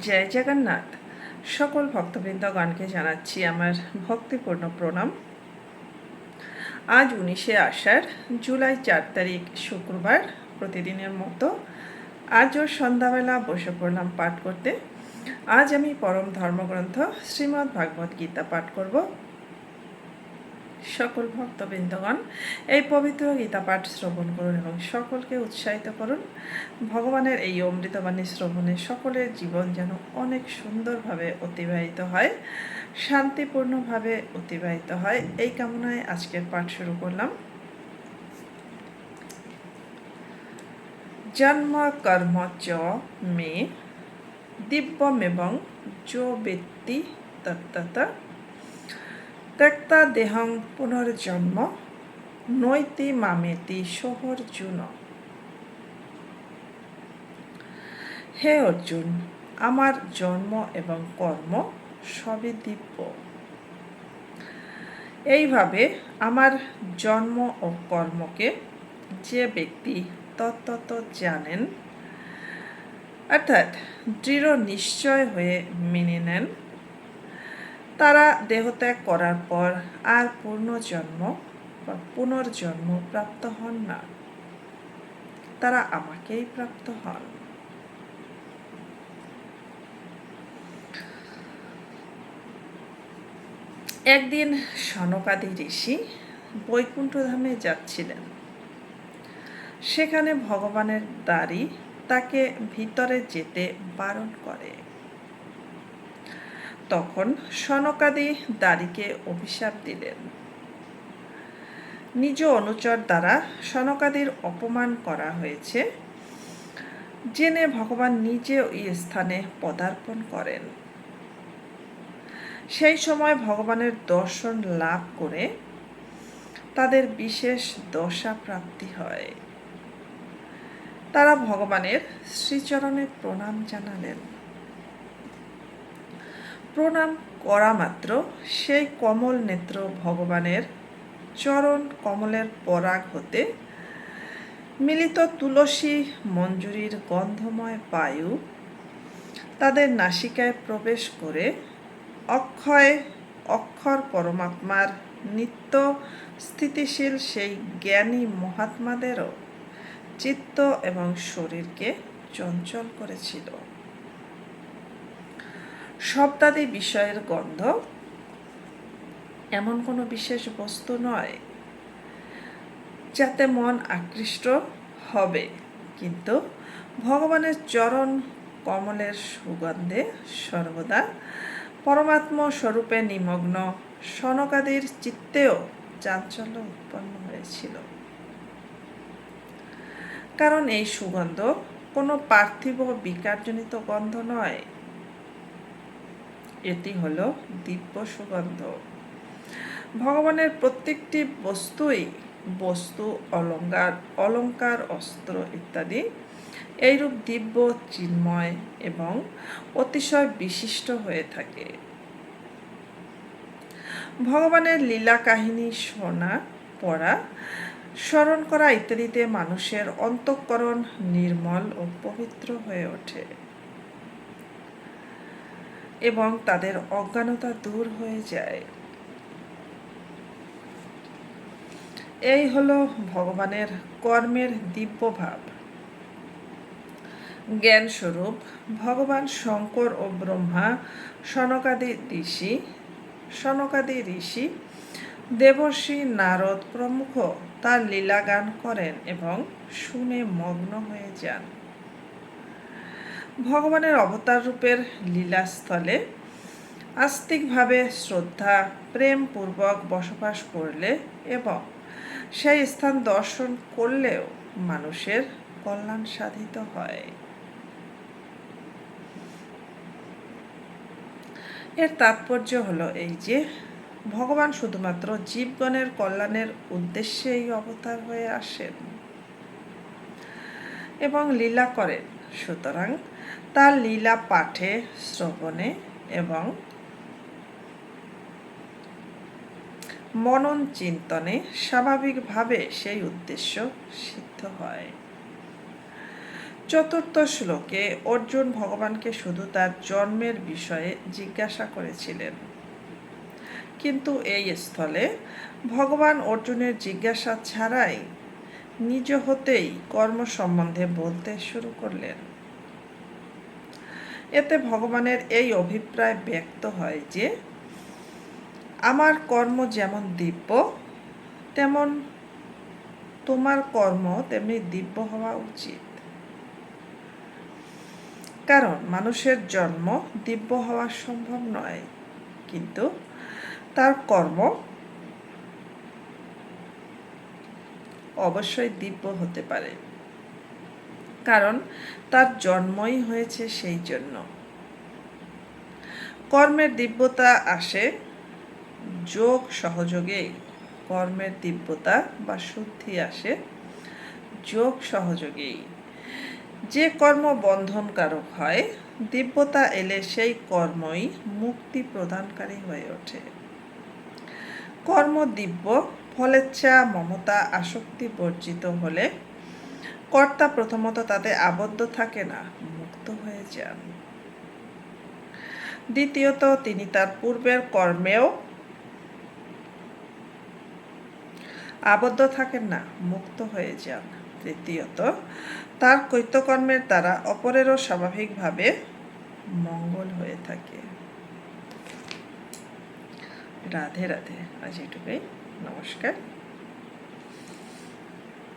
জয় জগন্নাথ। সকল ভক্তবৃন্দগণকে জানাচ্ছি আমার ভক্তিপূর্ণ প্রণাম। আজ উনিশে আষাঢ়, জুলাই চার তারিখ, শুক্রবার, প্রতিদিনের মতো আজও সন্ধ্যাবেলা বসে পড়লাম পাঠ করতে আজ আমি পরম ধর্মগ্রন্থ শ্রীমদ্ ভাগবত গীতা পাঠ করব। সকল ভক্তবৃন্দগণ, এই পবিত্র গীতা পাঠ শ্রবণ করুন এবং সকলকে উৎসাহিত করুন। ভগবানের এই অমৃতবাণী শ্রবণে সকলের জীবন যেন অনেক সুন্দরভাবে অতিবাহিত হয়, শান্তিপূর্ণভাবে অতিবাহিত হয়। এই কামনায় আজকের পাঠ শুরু করলাম। জন্ম কর্ম চ মে, দিব্যমেবং যো ব্যক্তি তত্তত ত্যক্তা দেহং পুনর্জন্ম, নৈতি মামেতি শহর সোহর্জুন হে অর্জুন, আমার জন্ম এবং কর্ম সবই দিব্য। এইভাবে আমার জন্ম ও কর্মকে যে ব্যক্তি তত্ত্বত জানেন, অর্থাৎ দৃঢ় নিশ্চয় হয়ে মেনে নেন তারা দেহত্যাগ করার পর আর পুনর্জন্ম বা পুনর্জন্ম প্রাপ্ত হন না। তারা আমাকেই প্রাপ্ত হন। একদিন সনকাদি ঋষি বৈকুণ্ঠধামে যাচ্ছিলেন। সেখানে ভগবানের দাড়ি তাকে ভিতরে যেতে বারণ করে। তখন সনকাদি দাড়িকে অভিশাপ দিলেন। নিজ অনুচর দ্বারা সনকাদির অপমান করা হয়েছে। জেনে ভগবান নিজে ওই স্থানে পদার্পণ করেন। সেই সময় ভগবানের দর্শন লাভ করে তাদের বিশেষ দশা প্রাপ্তি হয়। তারা ভগবানের শ্রীচরণে প্রণাম জানালেন। প্রণাম করা মাত্র সেই কমল নেত্র ভগবানের চরণ কমলের পরাগ হতে মিলিত তুলসী মঞ্জুরির গন্ধময় বায়ু তাদের নাসিকায় প্রবেশ করে অক্ষয়, অক্ষর পরমাত্মার নিত্য স্থিতিশীল সেই জ্ঞানী মহাত্মাদেরও চিত্ত এবং শরীরকে চঞ্চল করেছিল। শব্দাদি বিষয়ের গন্ধ। এমন কোনো বিশেষ বস্তু নয় যাতে মন আকৃষ্ট হবে। কিন্তু ভগবানের চরণ কমলের সুগন্ধে সর্বদা পরমাত্ম স্বরূপে নিমগ্ন সনকাদির চিত্তেও চাঞ্চল্য উৎপন্ন হয়েছিল। কারণ এই সুগন্ধ কোনো পার্থিব বিকারজনিত গন্ধ নয়। এটি হল দিব্য সুগন্ধ ভগবানের প্রত্যেকটি বস্তুই বস্তু, অলঙ্কার অলঙ্কার, অস্ত্র ইত্যাদি। এইরূপ দিব্য, চিন্ময় এবং অতিশয় বিশিষ্ট হয়ে থাকে। ভগবানের লীলা কাহিনী শোনা পড়া, স্মরণ করা ইত্যাদিতে মানুষের অন্তঃকরণ নির্মল ও পবিত্র হয়ে ওঠে। এবং তাদের অজ্ঞানতা দূর হয়ে যায়। এই হলো ভগবানের কর্মের দিব্য ভাব জ্ঞান স্বরূপ ভগবান শঙ্কর ও ব্রহ্মা, সনকাদি ঋষি সনকাদি ঋষি, দেবর্ষি নারদ প্রমুখ তার লীলা গান করেন এবং শুনে মগ্ন হয়ে যান। ভগবানের অবতার রূপের লীলাস্থলে আস্তিকভাবে শ্রদ্ধা, প্রেমপূর্বক বসবাস করলে এবং সেই স্থান দর্শন করলেও মানুষের কল্যাণ সাধিত হয়। এর তাৎপর্য হলো এই যে, ভগবান শুধুমাত্র জীবগণের কল্যাণের উদ্দেশ্যে এই অবতার হয়ে আসেন এবং লীলা করেন। সুতরাং তার লীলা পাঠে শ্রবণে এবং মনন চিন্তনে স্বাভাবিকভাবে সেই উদ্দেশ্য সিদ্ধ হয়। চতুর্থ শ্লোকে অর্জুন ভগবানকে শুধু তার জন্মের বিষয়ে জিজ্ঞাসা করেছিলেন। কিন্তু এই স্থলে ভগবান অর্জুনের জিজ্ঞাসা ছাড়াই নিজ হতেই কর্ম সম্বন্ধে বলতে শুরু করলেন। এতে ভগবানের এই অভিপ্রায় ব্যক্ত হয় যে, আমার কর্ম যেমন দিব্য, তেমন তোমার কর্ম তেমনি দিব্য হওয়া উচিত। কারণ মানুষের জন্ম দিব্য হওয়া সম্ভব নয়, কিন্তু তার কর্ম অবশ্যই দিব্য হতে পারে। কারণ তার জন্মই হয়েছে সেই জন্য। কর্মের দিব্যতা আসে যোগ সহযোগে কর্মের দিব্যতা বা শুদ্ধি আসে যোগ সহযোগেই। যে কর্ম বন্ধনকারক হয়, দিব্যতা এলে সেই কর্মই মুক্তি প্রদানকারী হয়ে ওঠে। কর্ম দিব্য ফলেচ্ছা, মমতা, আসক্তি বর্জিত হলে কর্তা প্রথমত তাতে আবদ্ধ থাকে না, মুক্ত হয়ে যান। দ্বিতীয়ত, তিনি তার পূর্বের কর্মেও আবদ্ধ থাকেন না, মুক্ত হয়ে যান। তৃতীয়ত, তার কৈত্যকর্মের দ্বারা অপরেরও স্বাভাবিকভাবে মঙ্গল হয়ে থাকে। রাধে রাধে, আজ এটুকুই। নমস্কার।